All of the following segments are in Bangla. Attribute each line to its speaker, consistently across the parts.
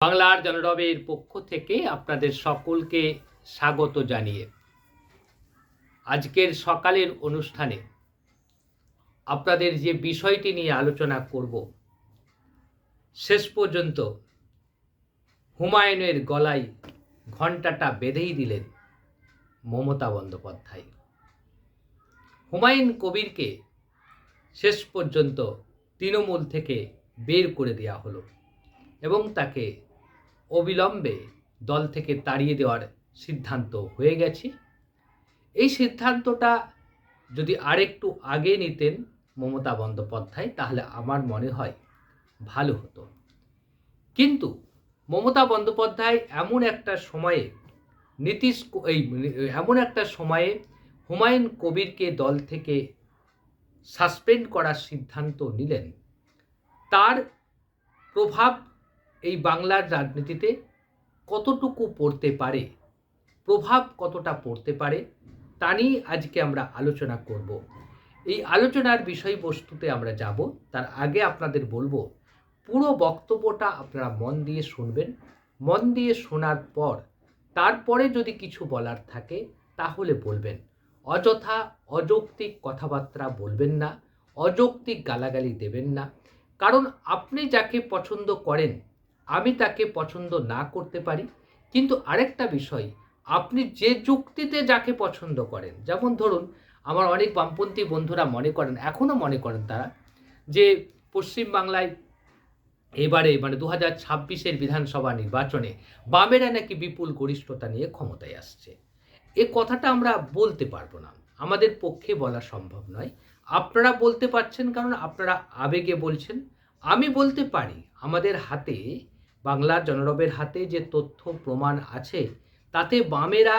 Speaker 1: বাংলার জনরবের পক্ষ থেকে আপনাদের সকলকে স্বাগত জানিয়ে আজকের সকালের অনুষ্ঠানে আপনাদের যে বিষয়টি নিয়ে আলোচনা করব, শেষ পর্যন্ত হুমায়ুনের গলায় ঘণ্টাটা বেঁধেই দিলেন মমতা বন্দ্যোপাধ্যায়। হুমায়ুন কবিরকে শেষ পর্যন্ত তৃণমূল থেকে বের করে দেওয়া হলো এবং তাকে অবিলম্বে দল থেকে তাড়িয়ে দেওয়ার সিদ্ধান্ত হয়ে গেছে। এই সিদ্ধান্তটা যদি আরেকটু আগে নিতেন মমতা বন্দ্যোপাধ্যায়, তাহলে আমার মনে হয় ভালো হতো। কিন্তু মমতা বন্দ্যোপাধ্যায় এমন একটা সময়ে নীতিশ এই এমন একটা সময়ে হুমায়ুন কবিরকে দল থেকে সাসপেন্ড করার সিদ্ধান্ত নিলেন। তার প্রভাব এই বাংলার রাজনীতিতে কতটুকু পড়তে পারে, প্রভাব কতটা পড়তে পারে, তা নিয়ে আজকে আমরা আলোচনা করব। এই আলোচনার বিষয়বস্তুতে আমরা যাব, তার আগে আপনাদের বলব, পুরো বক্তব্যটা আপনারা মন দিয়ে শুনবেন। মন দিয়ে শোনার পর, তারপরে যদি কিছু বলার থাকে, তাহলে বলবেন। অযথা অযৌক্তিক কথাবার্তা বলবেন না, অযৌক্তিক গালাগালি দেবেন না। কারণ আপনি যাকে পছন্দ করেন আমি তাকে পছন্দ না করতে পারি। কিন্তু আরেকটা বিষয়, আপনি যে যুক্তিতে যাকে পছন্দ করেন, যেমন ধরুন, আমার অনেক বামপন্থী বন্ধুরা মনে করেন এখনও মনে করেন তারা, যে পশ্চিমবাংলায় এবারে মানে দু হাজার ছাব্বিশের বিধানসভা নির্বাচনে বামেরা নাকি বিপুল গরিষ্ঠতা নিয়ে ক্ষমতায় আসছে। এ কথাটা আমরা বলতে পারব না। আমাদের পক্ষে বলা সম্ভব নয়। আপনারা বলতে পারছেন কারণ আপনারা আবেগে বলছেন। আমি বলতে পারি, আমাদের হাতে বাংলার জনরবের হাতে যে তথ্য প্রমাণ আছে, তাতে বামেরা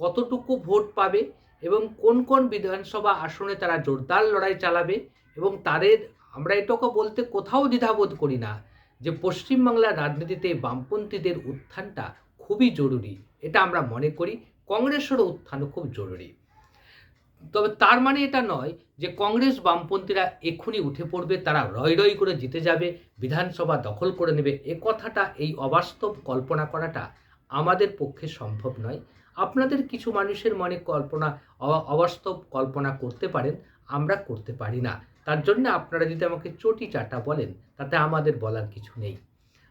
Speaker 1: কতটুকু ভোট পাবে এবং কোন কোন বিধানসভা আসনে তারা জোরদার লড়াই চালাবে এবং তাদের, আমরা এটাকে বলতে কোথাও দ্বিধাবোধ করি না যে পশ্চিমবাংলার রাজনীতিতে বামপন্থীদের উত্থানটা খুবই জরুরি, এটা আমরা মনে করি। কংগ্রেসেরও উত্থানও খুব জরুরি। তবে তার মানে এটা নয় যে কংগ্রেস বামপন্থীরা এক্ষুনি উঠে পড়বে, তারা রয় রয় করে জিতে যাবে, বিধানসভা দখল করে নেবে। এ কথাটা, এই অবাস্তব কল্পনা করাটা আমাদের পক্ষে সম্ভব নয়। আপনাদের কিছু মানুষের মনে কল্পনা অবাস্তব কল্পনা করতে পারেন, আমরা করতে পারি না। তার জন্য আপনারা যদি আমাকে চটি চাটা বলেন, তাতে আমাদের বলার কিছু নেই।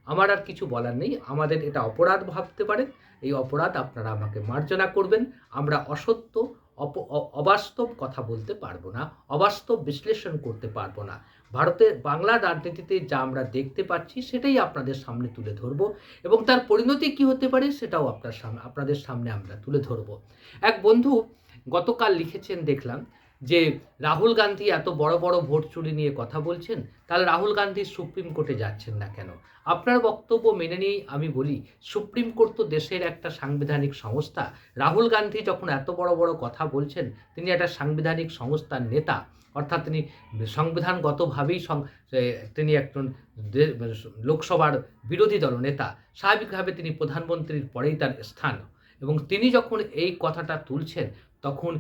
Speaker 1: আমার আর কিছু বলার নেই। আমাদের এটা অপরাধ ভাবতে পারেন। এই অপরাধ আপনারা আমাকে মার্জনা করবেন। আমরা অসত্য অবাস্তব কথা বলতে পারব না, অবাস্তব বিশ্লেষণ করতে পারব না। ভারতের বাংলা রাজনীতিতে যা আমরা দেখতে পাচ্ছি সেটাই আপনাদের সামনে তুলে ধরব এবং তার পরিণতি কি হতে পারে সেটাও আপনার সামনে আপনাদের সামনে আমরা তুলে ধরব। এক বন্ধু গতকাল লিখেছেন, দেখলাম যে রাহুল গান্ধী এত বড় বড় ভোট চুরি নিয়ে কথা বলছেন, তাহলে রাহুল গান্ধী সুপ্রিম কোর্টে যাচ্ছেন না কেন? আপনার বক্তব্য মেনে নিয়েই আমি বলি, সুপ্রিম কোর্ট তো দেশের একটা সাংবিধানিক সংস্থা। রাহুল গান্ধী যখন এত বড় বড় কথা বলছেন, তিনি একটা সাংবিধানিক সংস্থার নেতা। অর্থাৎ তিনি সংবিধানগতভাবেই তিনি একজন লোকসভার বিরোধী দল নেতা। স্বাভাবিকভাবে তিনি প্রধানমন্ত্রীর পরেই তার স্থান। এবং তিনি যখন এই কথাটা তুলছেন, তখন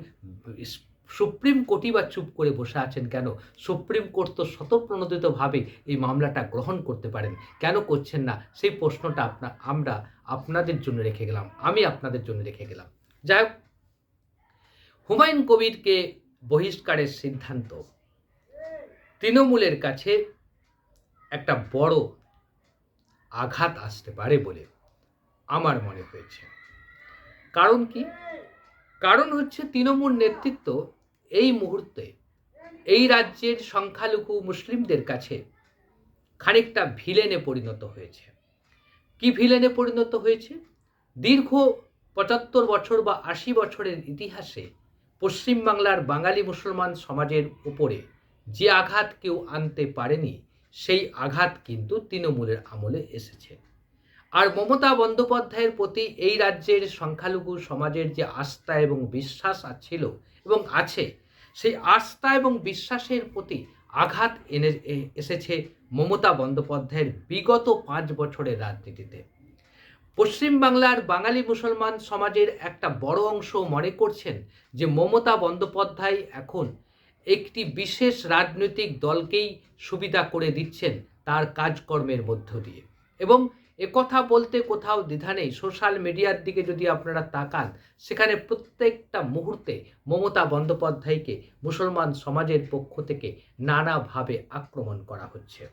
Speaker 1: সুপ্রিম কোর্টই বা চুপ করে বসে আছেন কেন? সুপ্রিম কোর্ট তো স্বতঃপ্রণোদিতভাবে এই মামলাটা গ্রহণ করতে পারেন। কেন করছেন না? সেই প্রশ্নটা আপনা, আমরা আপনাদের জন্য রেখে গেলাম। আমি আপনাদের জন্য রেখে গেলাম। যাই হোক, হুমায়ুন কবিরকে বহিষ্কারের সিদ্ধান্ত। তৃণমূলের কাছে একটা বড় আঘাত আসতে পারে বলে আমার মনে হয়েছে। কারণ কি? কারণ হচ্ছে তৃণমূল নেতৃত্ব এই মুহূর্তে এই রাজ্যের সংখ্যালঘু মুসলিমদের কাছে খানিকটা ভিলেনে পরিণত হয়েছে। কি ভিলেনে পরিণত হয়েছে? দীর্ঘ পঁচাত্তর বছর বা আশি বছরের ইতিহাসে পশ্চিমবাংলার বাঙালি মুসলমান সমাজের উপরে যে আঘাত কেউ আনতে পারেনি, সেই আঘাত কিন্তু তৃণমূলের আমলে এসেছে। আর মমতা বন্দ্যোপাধ্যায়ের প্রতি এই রাজ্যের সংখ্যালঘু সমাজের যে আস্থা এবং বিশ্বাস ছিল এবং আছে, সেই আস্থা এবং বিশ্বাসের প্রতি আঘাত এনে এসেছে মমতা বন্দ্যোপাধ্যায়ের বিগত পাঁচ বছরের রাজনীতিতে। পশ্চিমবাংলার বাঙালি মুসলমান সমাজের একটা বড় অংশ মনে করছেন যে মমতা বন্দ্যোপাধ্যায় এখন একটি বিশেষ রাজনৈতিক দলকেই সুবিধা করে দিচ্ছেন তার কাজকর্মের মধ্য দিয়ে। এবং কথা বলতে কোথাও দ্বিধা নেই। সোশ্যাল মিডিয়ার দিকে যদি আপনারা তাকান, সেখানে প্রত্যেকটা মুহূর্তে মমতা বন্দ্যোপাধ্যায়কে মুসলমান সমাজের পক্ষ থেকে নানাভাবে আক্রমণ করা হচ্ছে।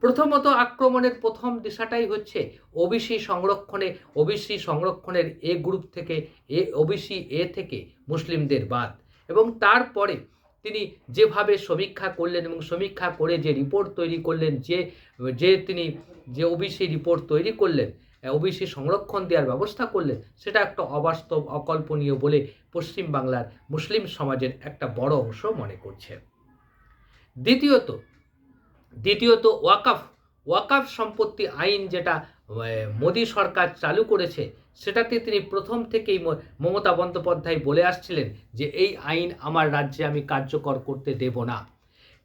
Speaker 1: প্রথমত আক্রমণের প্রথম দিশাটাই হচ্ছে ওবিসি সংরক্ষণে ওবিসি সংরক্ষণের এ গ্রুপ থেকে এ ওবিসি এ থেকে মুসলিমদের বাদ। এবং তারপরে তিনি যেভাবে সমীক্ষা করলেন এবং সমীক্ষা করে যে রিপোর্ট তৈরি করলেন, যে যে তিনি, যে ওবিসি রিপোর্ট তৈরি করলেন ওবিসি সংরক্ষণ দেওয়ার ব্যবস্থা করলেন, সেটা একটা অবাস্তব, অকল্পনীয় বলে পশ্চিমবাংলার মুসলিম সমাজের একটা বড় অংশ মনে করছে। দ্বিতীয়ত দ্বিতীয়ত ওয়াকাফ ওয়াকাফ সম্পত্তি আইন যেটা মোদী সরকার চালু করেছে সেটাতে তিনি প্রথম থেকেই মমতা বন্দ্যোপাধ্যায় বলে আসছিলেন যে, এই আইন আমার রাজ্যে আমি কার্যকর করতে দেব না।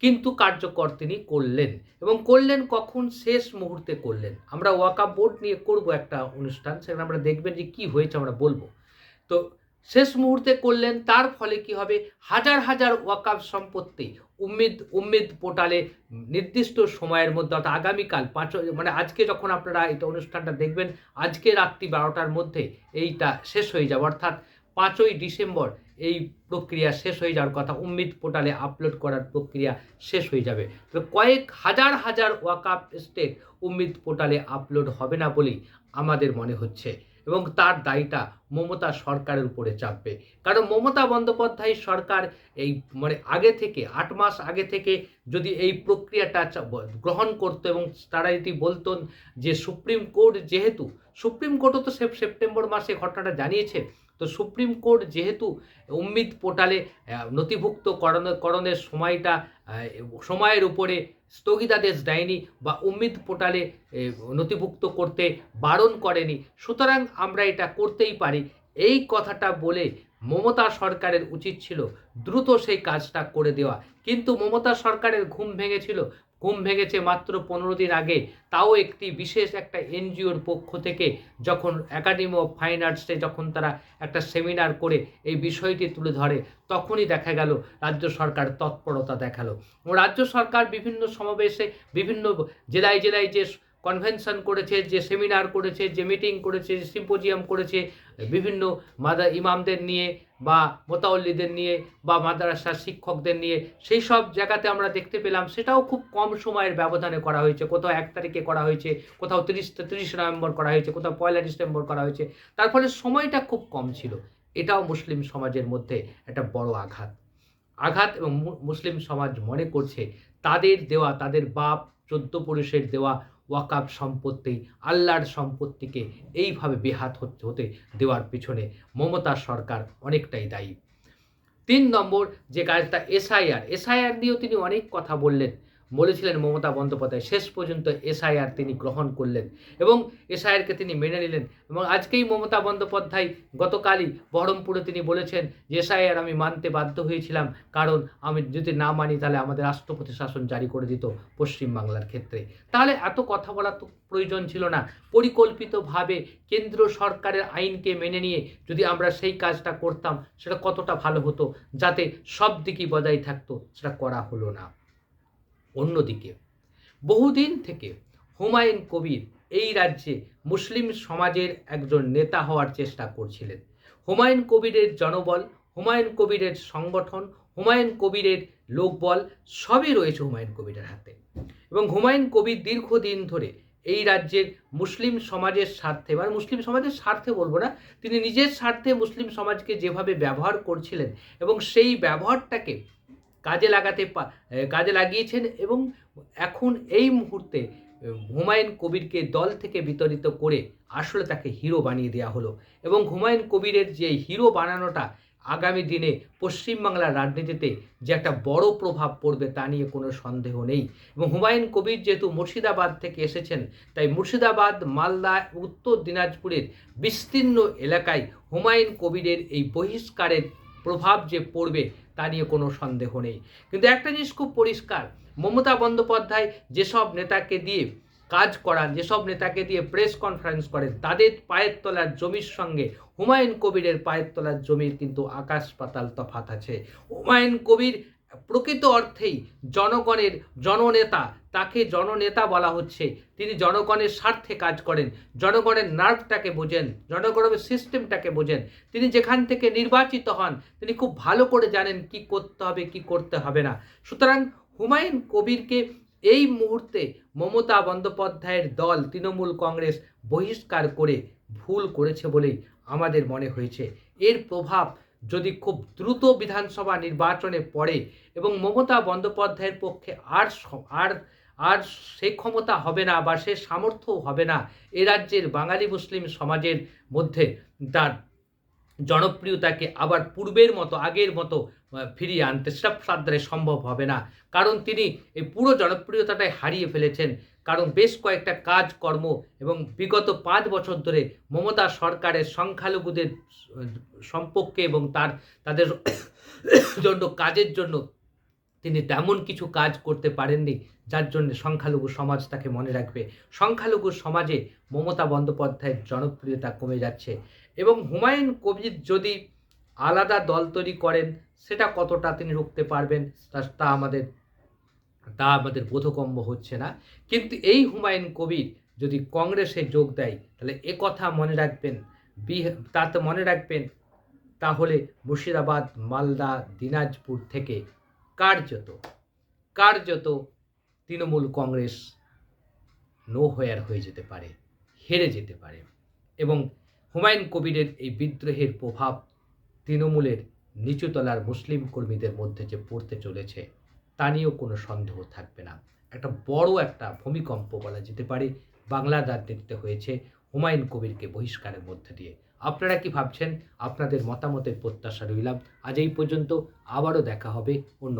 Speaker 1: কিন্তু কার্যকর তিনি করলেন এবং করলেন কখন? শেষ মুহূর্তে করলেন। আমরা ওয়াকাফ বোর্ড নিয়ে করব একটা অনুষ্ঠান, সেখানে আমরা দেখবেন যে, কি হয়েছে আমরা বলব। তো শেষ মুহূর্তে করলেন, তার ফলে কি হবে? হাজার হাজার ওয়াকাফ সম্পত্তি উম্মিদ উম্মিদ পোর্টালে নির্দিষ্ট সময়ের মধ্যে অর্থাৎ আগামীকাল পাঁচ মানে আজকে যখন আপনারা এটা অনুষ্ঠানটা দেখবেন, আজকে রাত্রি বারোটার মধ্যে এইটা শেষ হয়ে যাবে। অর্থাৎ পাঁচই ডিসেম্বর এই প্রক্রিয়া শেষ হয়ে যাওয়ার কথা, উম্মিদ পোর্টালে আপলোড করার প্রক্রিয়া শেষ হয়ে যাবে। তো কয়েক হাজার হাজার ওয়াকাপ স্টেট উম্মিদ পোর্টালে আপলোড হবে না বলেই আমাদের মনে হচ্ছে। এবং তার দায়টা মমতা সরকারের উপরে চাপবে। কারণ মমতা বন্দ্যোপাধ্যায় সরকার এই মানে আগে থেকে, আট মাস আগে থেকে যদি এই প্রক্রিয়াটা গ্রহণ করতো এবং তারা এটি বলতেন যে সুপ্রিম কোর্ট যেহেতু, সুপ্রিম কোর্টও তো সেপ- সেপ্টেম্বর মাসে ঘটনাটা জানিয়েছে তো সুপ্রিম কোর্ট যেহেতু উম্মিদ পোর্টালে নথিভুক্ত করণের সময়টা সময়ের উপরে স্থগিতাদেশ দেয়নি বা উম্মিদ পোর্টালে নথিভুক্ত করতে বারণ করেনি। সুতরাং আমরা এটা করতেই পারি। এই কথাটা বলে মমতা সরকারের উচিত ছিল দ্রুত সেই কাজটা করে দেওয়া। কিন্তু মমতা সরকারের ঘুম ভেঙেছিল। ঘুম ভেঙেছে মাত্র পনেরো দিন আগে। তাও একটি বিশেষ একটা এনজিওর পক্ষ থেকে যখন একাডেমি অফ ফাইন আর্টসে যখন তারা একটা সেমিনার করে এই বিষয়টি তুলে ধরে, তখনই দেখা গেল রাজ্য সরকার তৎপরতা দেখাল। রাজ্য সরকার বিভিন্ন সমাবেশে বিভিন্ন জেলায় জেলায় যে কনভেনশন করেছে, যে সেমিনার করেছে, যে মিটিং করেছে, যে সিম্পোজিয়াম করেছে, বিভিন্ন মাদা ইমামদের নিয়ে বা মোতাউল্লিদের নিয়ে বা মাদ্রাসার শিক্ষকদের নিয়ে, সেই সব জায়গাতে আমরা দেখতে পেলাম, সেটাও খুব কম সময়ের ব্যবধানে করা হয়েছে। কোথাও এক তারিখে করা হয়েছে, কোথাও তিরিশ তিরিশ নভেম্বর করা হয়েছে, কোথাও পয়লা ডিসেম্বর করা হয়েছে। তার ফলে সময়টা খুব কম ছিল। এটাও মুসলিম সমাজের মধ্যে একটা বড় আঘাত। আঘাত এবং মুসলিম সমাজ মনে করছে, তাদের দেওয়া, তাদের বাপ চোদ্দ পুরুষের দেওয়া ওয়াকাব সম্পত্তি, আল্লাহর সম্পত্তিকে এইভাবে বেহাত হতে হতে দেওয়ার পিছনে মমতা সরকার অনেকটাই দায়ী। তিন নম্বর যে কাজটা এসআইআর এসআইআর নিয়েও তিনি অনেক কথা বললেন। বলেছিলেন মমতা বন্দ্যোপাধ্যায়, শেষ পর্যন্ত এসআইআর তিনি গ্রহণ করলেন এবং এসআইআরকে তিনি মেনে নিলেন। এবং আজকেই মমতা বন্দ্যোপাধ্যায় গতকালই বহরমপুরে তিনি বলেছেন যে, এসআইআর আমি মানতে বাধ্য হয়েছিলাম, কারণ আমি যদি না মানি তাহলে আমাদের রাষ্ট্রপতি শাসন জারি করে দিত পশ্চিমবাংলার ক্ষেত্রে। তাহলে এত কথা বলার তো প্রয়োজন ছিল না। পরিকল্পিতভাবে কেন্দ্র সরকারের আইনকে মেনে নিয়ে যদি আমরা সেই কাজটা করতাম, সেটা কতটা ভালো হতো যাতে সব দিকই বজায় থাকতো, সেটা করা হলো না। অন্যদিকে। বহুদিন থেকে হুমায়ুন কবির এই রাজ্যে মুসলিম সমাজের একজন নেতা হওয়ার চেষ্টা করছিলেন। হুমায়ুন কবিরের জনবল, হুমায়ুন কবিরের সংগঠন, হুমায়ুন কবিরের লোকবল সবই রয়েছে হুমায়ুন কবিরের হাতে। এবং হুমায়ুন কবির দীর্ঘদিন ধরে এই রাজ্যের মুসলিম সমাজের স্বার্থে মানে মুসলিম সমাজের স্বার্থে বলব না, তিনি নিজের স্বার্থে মুসলিম সমাজকে যেভাবে ব্যবহার করছিলেন এবং সেই ব্যবহারটাকে কাজে লাগাতে কাজে লাগিয়েছেন এবং এখন এই মুহূর্তে হুমায়ুন কবিরকে দল থেকে বিতরিত করে আসলে তাকে হিরো বানিয়ে দেওয়া হলো এবং হুমায়ুন কবিরের যে হিরো বানানোটা আগামী দিনে পশ্চিমবাংলার রাজনীতিতে যে একটা বড় প্রভাব পড়বে তা নিয়ে কোনো সন্দেহ নেই এবং হুমায়ুন কবির যেহেতু মুর্শিদাবাদ থেকে এসেছেন, তাই মুর্শিদাবাদ, মালদা, উত্তর দিনাজপুরের বিস্তীর্ণ এলাকায় হুমায়ুন কবিরের এই বহিষ্কারের প্রভাব যে পড়বে তা নিয়ে কোনো সন্দেহ নেই। কিন্তু একটা জিনিস খুব পরিষ্কার, মমতা বন্দ্যোপাধ্যায় যেসব নেতাকে দিয়ে কাজ করান, যেসব নেতাকে দিয়ে প্রেস কনফারেন্স করেন, তাদের পায়ের তলার জমির সঙ্গে হুমায়ুন কবিরের পায়ের তলার জমির কিন্তু আকাশ পাতাল তফাত আছে। হুমায়ুন কবির প্রকৃত অর্থেই জনগণের জননেতা, তাকে জননেতা বলা হচ্ছে। তিনি জনগণের স্বার্থে কাজ করেন, জনগণের নার্ভটাকে বোঝেন, জনগণের সিস্টেমটাকে বোঝেন। তিনি যেখান থেকে নির্বাচিত হন, তিনি খুব ভালো করে জানেন কি করতে হবে, কি করতে হবে না। সুতরাং হুমায়ুন কবিরকে এই মুহূর্তে মমতা বন্দ্যোপাধ্যায়ের দল, তৃণমূল কংগ্রেস বহিষ্কার করে ভুল করেছে বলেই আমাদের মনে হয়েছে। এর প্রভাব যদি খুব দ্রুত বিধানসভা নির্বাচনে পড়ে এবং মমতা বন্দ্যোপাধ্যায়ের পক্ষে আর আর আর সে ক্ষমতা হবে না বা সে সামর্থ্যও হবে না, এ রাজ্যের বাঙালি মুসলিম সমাজের মধ্যে তার জনপ্রিয়তাকে আবার পূর্বের মতো, আগের মতো ফিরিয়ে আনতে সেটা সাধ্যে সম্ভব হবে না। কারণ তিনি এই পুরো জনপ্রিয়তাটাই হারিয়ে ফেলেছেন। কারণ বেশ কয়েকটা কাজকর্ম এবং বিগত পাঁচ বছর ধরে মমতা সরকারের সংখ্যালঘুদের সম্পর্কে এবং তার, তাদের জন্য, কাজের জন্য তিনি তেমন কিছু কাজ করতে পারেননি, যার জন্য সংখ্যালঘু সমাজ তাকে মনে রাখবে। সংখ্যালঘু সমাজে মমতা বন্দ্যোপাধ্যায়ের জনপ্রিয়তা কমে যাচ্ছে এবং হুমায়ুন কবির যদি আলাদা দল তৈরি করেন, সেটা কতটা তিনি রুখতে পারবেন তা আমাদের তা আমাদের বোধগম্য হচ্ছে না। কিন্তু এই হুমায়ুন কবির যদি কংগ্রেসে যোগ দেয়, তাহলে এ কথা মনে রাখবেন তাতে মনে রাখবেন। তাহলে মুর্শিদাবাদ, মালদা, দিনাজপুর থেকে কার্যত কার্যত তৃণমূল কংগ্রেস নো হোয়ার হয়ে যেতে পারে, হেরে যেতে পারে। এবং হুমায়ুন কবিরের এই বিদ্রোহের প্রভাব তৃণমূলের নিচুতলার মুসলিম কর্মীদের মধ্যে যে পড়তে চলেছে তা নিয়েও কোনো সন্দেহ থাকবে না। একটা বড় একটা ভূমিকম্প বলা যেতে পারে। বাংলাদার দেখতে হয়েছে। হুমায়ুন কবিরকে বহিষ্কারের মধ্যে দিয়ে। আপনারা কি ভাবছেন? আপনাদের মতামতের প্রত্যাশা রইলাম। আজ এই পর্যন্ত। আবারও দেখা হবে অন্য